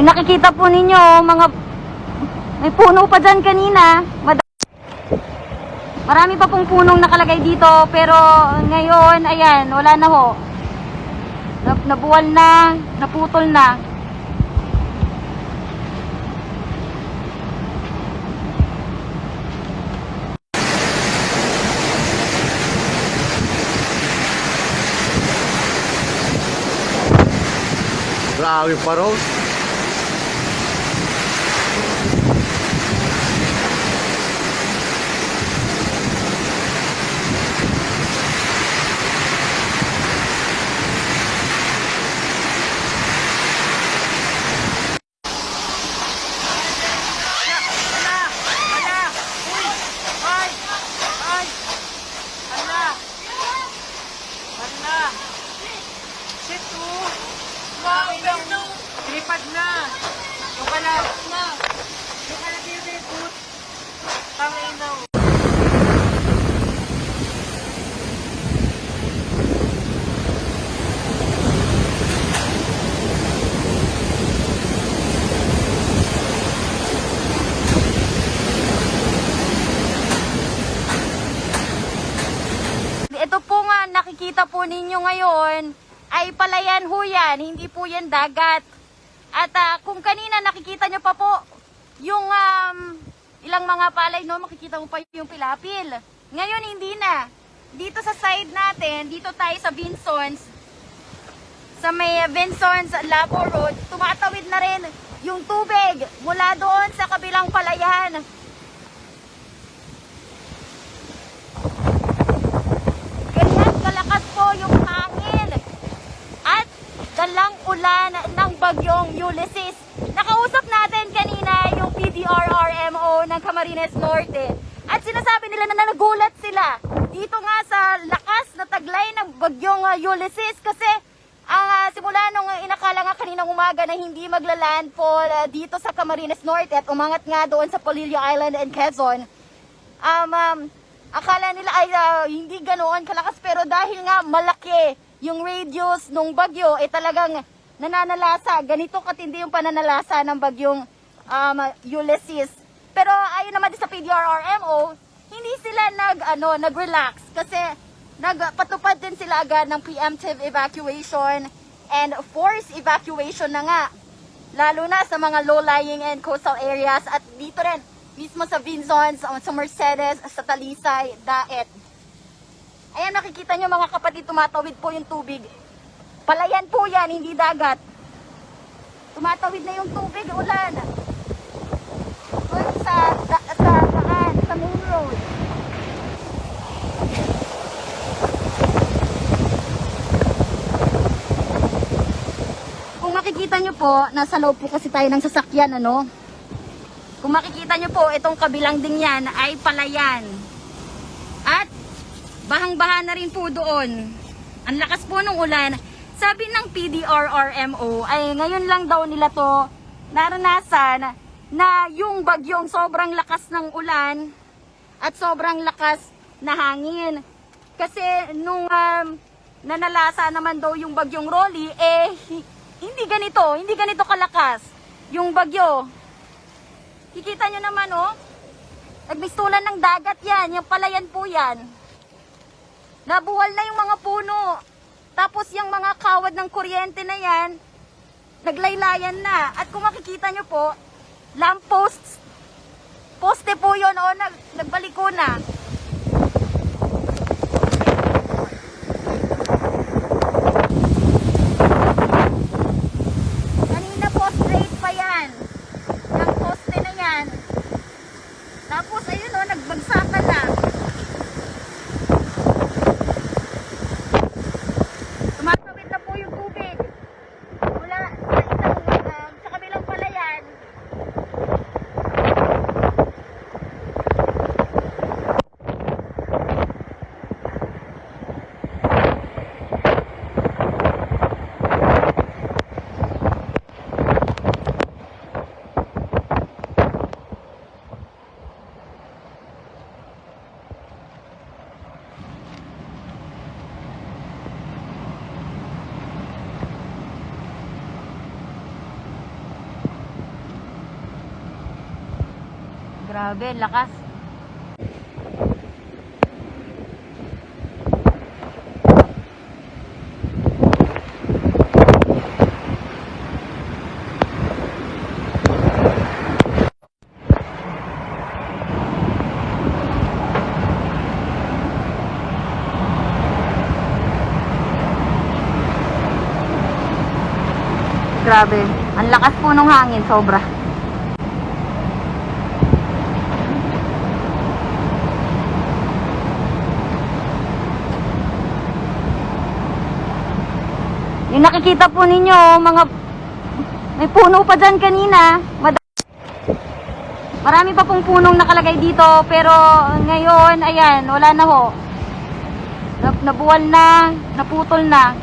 Yung nakikita po ninyo, mga may puno pa dyan kanina. Marami pa pong punong nakalagay dito, pero ngayon, ayan, wala na ho. Nab- Nabuwal na, naputol na. Grabe pa raw. Shit, oh! Wow, ilang Lipad na! Yung pala, na! Yung pala bibibot! Tangin na, oh. Ito po nga, nakikita po ninyo ngayon, ay palayan ho yan, hindi po yan dagat. At ah, kung kanina nakikita nyo pa po, yung um, ilang mga palay, no, makikita mo pa yung pilapil. Ngayon, hindi na. Dito sa side natin, dito tayo sa Vinsons, sa may Vinsons Labo Road, tumatawid na rin yung tubig mula doon sa kabilang palayan. Ganyan kalakas po yung hangin at dalang ulan ng bagyong Ulysses. Nakausap natin kanina yung PDRRMO ng Camarines Norte. At sinasabi nila na nagulat sila dito nga sa lakas na taglay ng bagyong uh, Ulysses. Kasi ang ah, simula nung inakala nga kaninang umaga na hindi maglalandfall ah, dito sa Camarines Norte at umangat nga doon sa Polillo Island and Quezon um, um, akala nila ay ah, hindi ganoon kalakas. Pero dahil nga malaki yung radius nung bagyo ay talagang nananalasa. Ganito katindi yung pananalasa ng bagyong um, Ulysses. Pero ayon naman sa PDRRMO, hindi sila nag ano nag-relax kasi nagpatupad din sila agad ng preemptive evacuation and forced evacuation na nga lalo na sa mga low-lying and coastal areas at dito rin mismo sa Vinzons, sa Mercedes, sa Talisay, Daet. Ayan nakikita nyo mga kapatid, tumatawid po yung tubig. Palayan po yan, hindi dagat. Tumatawid na yung tubig, ulan. Doon sa, sa, sa daan, sa main road. Kung makikita nyo po, nasa loob po kasi tayo ng sasakyan, ano? Kung makikita nyo po, itong kabilang ding yan ay palayan. At bahang-baha na rin po doon. Ang lakas po ng ulan. Sabi ng PDRRMO ay ngayon lang daw nila to naranasan na yung bagyong sobrang lakas ng ulan at sobrang lakas na hangin. Kasi nung um, nanalasa naman daw yung bagyong Rolly, eh hi- hindi ganito, hindi ganito kalakas yung bagyo. Kikita nyo naman oh, nagmistulan ng dagat yan, yung palayan po yan. Nabuwal na yung mga puno. Tapos yung mga kawad ng kuryente na yan, naglaylayan na. At kung makikita nyo po, lampposts, poste po yun, o, nag, nagbaliko na. Kanina po, straight pa yan. Yung poste na yan. Tapos, ayun o, nagbagsakan na. Tumatawid na po yung tubig. Mula sa isang, um, sa kabilang palayan. Grabe, lakas. Grabe. Ang lakas po ng hangin, sobra. Yung nakikita po ninyo, mga may puno pa dyan kanina. Marami pa pong punong nakalagay dito, pero ngayon, ayan, wala na ho. Nab- Nabuwal na, naputol na.